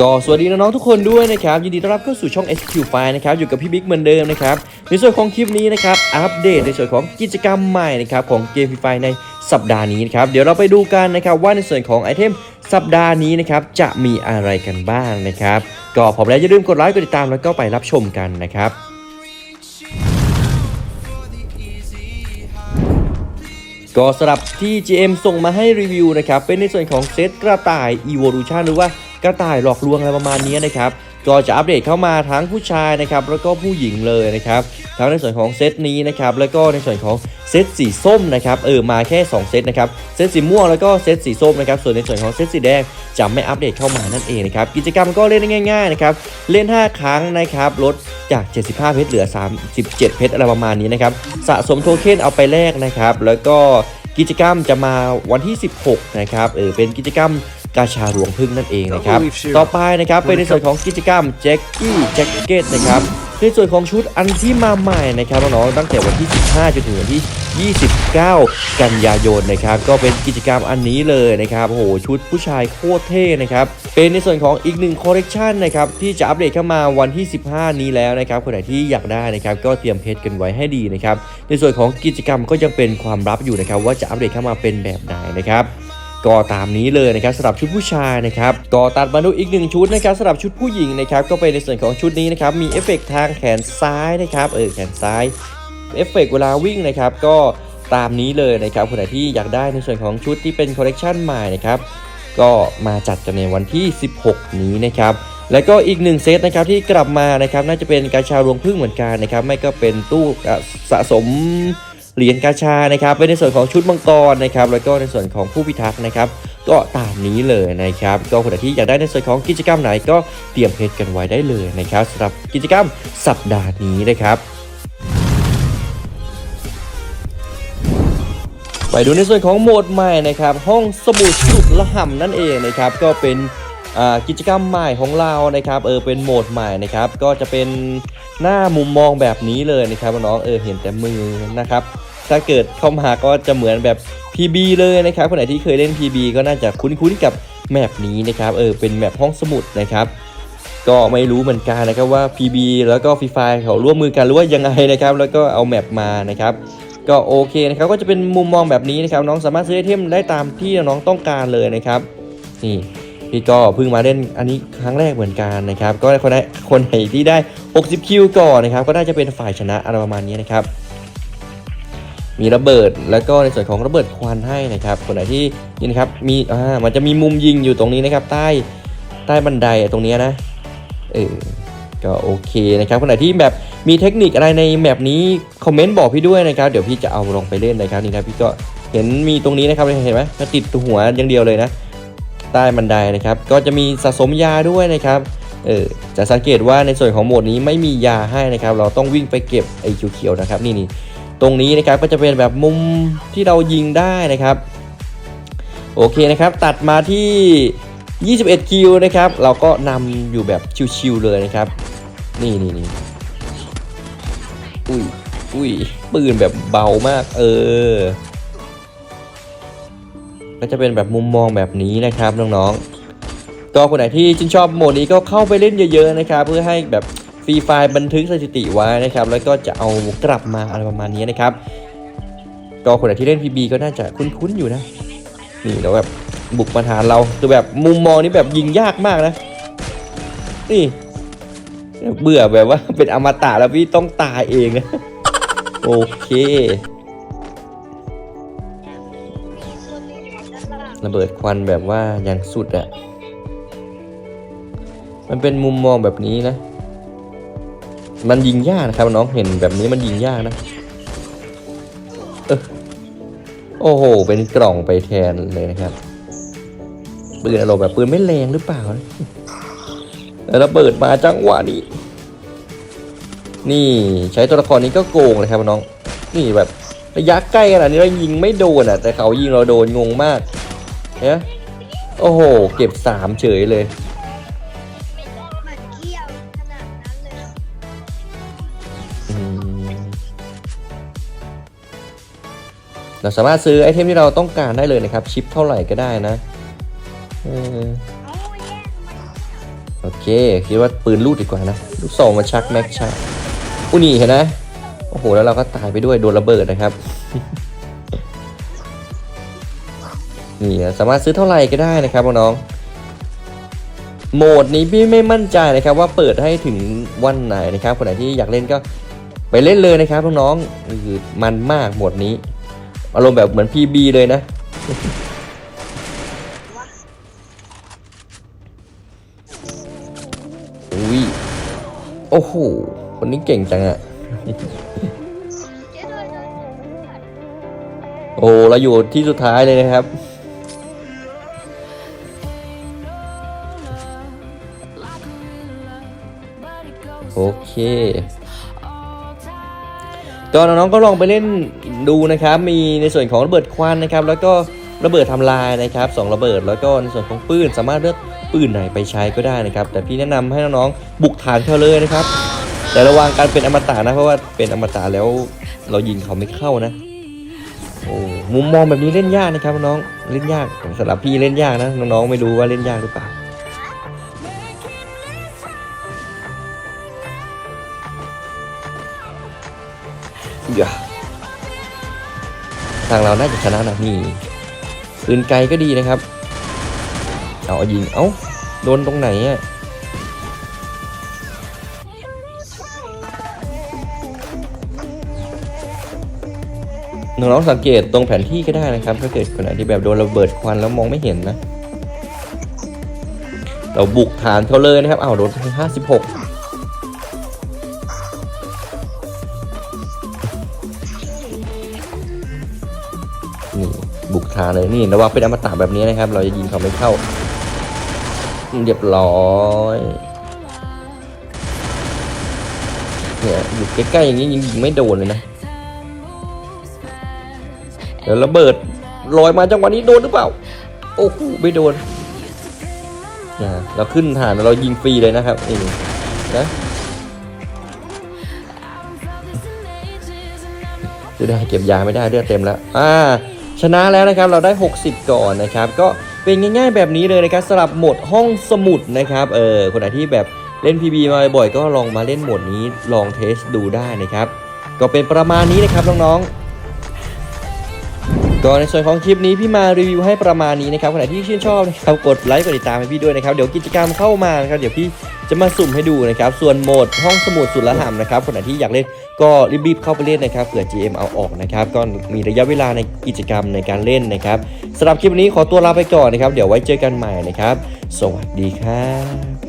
ก็สวัสดีน้องๆทุกคนด้วยนะครับ ยินดีต้อนรับเข้าสู่ช่อง SQ File นะครับ อยู่กับพี่บิ๊กเหมือนเดิมนะครับ ในส่วนของคลิปนี้นะครับ อัปเดตในส่วนของกิจกรรมใหม่นะครับ ของเกมฟรีไฟในสัปดาห์นี้นะครับ เดี๋ยวเราไปดูกันนะครับ ว่าในส่วนของไอเทมสัปดาห์นี้นะครับ จะมีอะไรกันบ้างนะครับ ก็พร้อมแล้วอย่าลืมกดไลค์กดติดตามแล้วก็ไปรับชมกันนะครับก็สำหรับที่ GM ส่งมาให้รีวิวนะครับเป็นในส่วนของเซตกระต่าย Evolution หรือว่า กระต่ายหลอกลวงอะไรประมาณนี้นะครับก็จะอัปเดตเข้ามาทั้งผู้ชายนะครับแล้วก็ผู้หญิงเลยนะครับทั้งในส่วนของเซตนี้นะครับแล้วก็ในส่วนของเซตสีส้มนะครับเออมาแค่ 2 เซตนะครับเซตสีม่วงแล้วก็เซตสีส้มนะครับส่วนในส่วนของเซตสีแดงจะไม่อัปเดตเข้ามานั่นเองนะครับกิจกรรมก็เล่นได้ง่ายๆนะครับเล่น 5 ครั้งนะครับลดจาก 75 เพชรเหลือ 37 เพชรอะไรประมาณนี้นะครับสะสมโทเค็นเอาไปแลกนะครับแล้วก็กิจกรรมจะมาวันที่ 16 นะครับเออเป็นกิจกรรม กาชาหลวงพึ่งนั่นเองนะครับ ต่อไปนะครับเป็นในส่วนของกิจกรรมแจ็คกี้แจ็คเก็ตนะครับในส่วนของชุดอันที่มาใหม่นะครับน้องๆตั้งแต่วันที่ 15 จนถึงวันที่ 29 กันยายนนะครับ ก็เป็นกิจกรรมอันนี้เลยนะครับโอ้โหชุดผู้ชายโคตรเท่นะครับ เป็นในส่วนของอีกหนึ่งคอลเลกชันนะครับที่จะอัปเดตเข้ามาวันที่ 15 นี้แล้วนะครับคนไหนที่อยากได้นะครับก็เตรียมเพจกันไว้ให้ดีนะครับ ในส่วนของกิจกรรมก็ยังเป็นความลับอยู่นะครับว่าจะอัปเดตเข้ามาเป็นแบบไหนนะครับ ก็ตามนี้เลยนะครับสำหรับชุดผู้ชายนะครับก็ตัดมาดูอีกหนึ่งชุดนะครับสำหรับชุดผู้หญิงนะครับก็เป็นในส่วนของชุดนี้นะครับมีเอฟเฟกต์ทางแขนซ้ายนะครับเออแขนซ้ายเอฟเฟกต์เวลาวิ่งนะครับก็ตามนี้เลยนะครับคนไหนที่อยากได้ในส่วนของชุดที่เป็นคอลเลกชันใหม่นะครับก็มาจัดกันในวันที่ 16 นี้นะครับแล้วก็อีกหนึ่งเซตนะครับที่กลับมานะครับน่าจะเป็นกาชารวงพึ่งเหมือนกันนะครับไม่ก็เป็นตู้สะสม เหรียญกาชานะครับเป็นในส่วนของชุดมังกรนะครับแล้วก็ในส่วนของผู้พิทักษ์นะครับก็ตามนี้เลยนะครับก็คนที่อยากได้ในส่วนของกิจกรรมไหนก็เตรียมเพจกันไว้ได้เลยนะครับสำหรับกิจกรรมสัปดาห์นี้นะครับไปดูในส่วนของโหมดใหม่นะครับห้องสมุดสุดละห่ำนั่นเองนะครับก็เป็นกิจกรรมใหม่ของเรานะครับเออเป็นโหมดใหม่นะครับก็จะเป็นหน้ามุมมองแบบนี้เลยนะครับน้องเออเห็นแต่มือนะครับ ถ้าเกิดเข้ามาก็จะเหมือนแบบ PB เลยนะครับคนไหนที่เคยเล่น PB ก็น่าจะคุ้นๆกับแมปนี้นะครับเออเป็นแมปห้องสมุดนะครับก็ไม่รู้เหมือนกันนะครับว่า PB แล้วก็ฟรีไฟเขาร่วมมือกันหรือว่ายังไงนะครับ แล้วก็เอาแมปมานะครับก็โอเคนะครับก็จะเป็นมุมมองแบบนี้นะครับน้องสามารถซื้อไอเทมได้ตามที่น้องต้องการเลยนะครับนี่พี่ก็เพิ่งมาเล่นอันนี้ครั้งแรกเหมือนกันนะครับ ก็คนไหนคนไหนที่ได้ 60 คิวก่อนนะครับ ก็น่าจะเป็นฝ่ายชนะอะไรประมาณนี้นะครับ มีระเบิด แล้วก็ในส่วนของระเบิดควันให้นะครับคนไหนที่นี่นะครับมีอ่ามันจะมีมุมยิงอยู่ตรงนี้นะครับ ใต้ใต้บันไดตรงนี้นะเออก็โอเคนะครับคนไหนที่แบบมีเทคนิคอะไรในแมปนี้คอมเมนต์บอกพี่ด้วยนะครับเดี๋ยวพี่จะเอาลงไปเล่นนะครับนี่ครับพี่ก็เห็นมีตรงนี้นะครับเห็นไหมมันติดหัวอย่างเดียวเลยนะ ใต้บันไดนะครับ ก็จะมีสะสมยาด้วยนะครับเออจะสังเกตว่าในส่วนของโหมดนี้ไม่มียาให้นะครับ เราต้องวิ่งไปเก็บไอ้เขียวๆนะครับ นี่นี่ ตรงนี้นะครับก็จะเป็นแบบมุมที่เรายิงได้นะครับ โอเคนะครับ ตัดมาที่ 21 คิวนะครับ เราก็นำอยู่แบบชิวๆเลยนะครับ นี่นี่นี่อุ้ยอุ้ยปืนแบบเบามาก เออ ก็จะเป็นแบบมุมมองแบบนี้นะครับน้องๆก็คนไหนที่ชื่นชอบโหมดนี้ก็เข้าไปเล่นเยอะ ๆ นะครับ เพื่อให้แบบ รีไฟล์บันทึกสถิติไว้นะครับ แล้วก็จะเอากลับมาอะไรประมาณนี้นะครับก็คนไหนที่เล่น PB ก็น่าจะคุ้นๆอยู่นะ นี่เราแบบบุกมาฐานเราคือแบบมุมมองนี้แบบยิงยากมากนะ นี่ เบื่อแบบว่าเป็นอมตะแล้วพี่ต้องตายเองนะ โอเคระเบิดควันแบบว่าอย่างสุดอะมันเป็นมุมมองแบบนี้นะ มันยิงยากนะครับน้องเห็นแบบนี้มันยิงยากนะเออโอ้โห เป็นกล่องไปแทนเลยนะครับปืนอารมณ์แบบปืนไม่แรงหรือเปล่านะแล้วระเบิดมาจังหวะนี้ นี่ใช้ตัวละครนี้ก็โกงเลยครับน้อง นี่แบบระยะใกล้ขนาดนี้เรายิงไม่โดนอะ แต่เขายิงเราโดนงงมากเฮ้ยโอ้โห เก็บสามเฉยเลย เราสามารถซื้อไอเทมที่เราต้องการได้เลยนะครับ ชิปเท่าไหร่ก็ได้นะเอเค คิดว่าปืนลูดดีกว่านะ ลูกสองมาชักแม็กชักอุยนี่เห็นไหมโอ้โห แล้วเราก็ตายไปด้วยโดนระเบิดนะครับ นี่สามารถซื้อเท่าไหร่ก็ได้นะครับน้องโหมดนี้พี่ไม่มั่นใจนะครับว่าเปิดให้ถึงวันไหนนะครับ คนไหนที่อยากเล่นก็ไปเล่นเลยนะครับน้องๆนี่คือมันมากโหมดนี้ อารมณ์แบบเหมือน PB เลยนะ อุ้ย โอ้โห คนนี้เก่งจังอะโอ้เราอยู่ที่สุดท้ายเลยนะครับ โอเค ก็น้องๆก็ลองไปเล่นดูนะครับ มีในส่วนของระเบิดควันนะครับ แล้วก็ระเบิดทำลายนะครับสองระเบิด แล้วก็ในส่วนของปืนสามารถเลือกปืนไหนไปใช้ก็ได้นะครับ แต่พี่แนะนำให้น้องๆบุกฐานเขาเลยนะครับ แต่ระวังการเป็นอมตะนะเพราะว่าเป็นอมตะแล้วเรายิงเขาไม่เข้านะโอ้มุมมองแบบนี้เล่นยากนะครับน้องเล่นยากสำหรับพี่เล่นยากนะน้องๆไม่รู้ว่าเล่นยากหรือเปล่า ยาทางเราน่าจะชนะนะนี่ปืนไกลก็ดีนะครับ เอายิง เอ้า โดนตรงไหนอะน้องๆสังเกตตรงแผนที่ก็ได้นะครับ ถ้าเกิดคนไหนที่แบบโดนระเบิดควันแล้วมองไม่เห็นนะ เราบุกฐานเขาเลยนะครับ เอาโดนห้าสิบหกานเลยนี่ระวังเป็นอมตะแบบนี้นะครับ เราจะยิงเขาไม่เข้าเรียบร้อยเนี่ยอยู่ใกล้ๆอย่างนี้ยิงยิงไม่โดนเลยนะเดี๋ยวระเบิดลอยมาจังหวะนี้โดนหรือเปล่า โอ้โหไม่โดนนะเราขึ้นฐานเรายิงฟรีเลยนะครับนี่นะจะได้เก็บยาไม่ได้เลือดเต็มแล้วอ่า ชนะแล้วนะครับเราได้ 60 ก่อนนะครับ ก็เป็นง่ายๆแบบนี้เลยนะครับสำหรับหมดห้องสมุดนะครับเออคนไหนที่แบบเล่น PB มาบ่อยก็ลองมาเล่นโหมดนี้ลองเทสดูได้นะครับ ก็เป็นประมาณนี้นะครับน้องๆก็ในส่วนของคลิปนี้พี่มารีวิวให้ประมาณนี้นะครับคนไหนที่ชื่นชอบนะครับกดไลค์กดติดตามให้พี่ด้วยนะครับเดี๋ยวกิจกรรมเข้ามานะครับเดี๋ยวพี่จะมาสุ่มให้ดูนะครับ ส่วนโหมดห้องสมุดสุดละหำนะครับคนไหนที่อยากเล่น ก็รีบๆเข้าไปเล่นนะครับเผื่อ GM เอาออกนะครับก็มีระยะเวลาในกิจกรรมในการเล่นนะครับสำหรับคลิปนี้ขอตัวลาไปก่อนนะครับ เดี๋ยวไว้เจอกันใหม่นะครับ สวัสดีครับ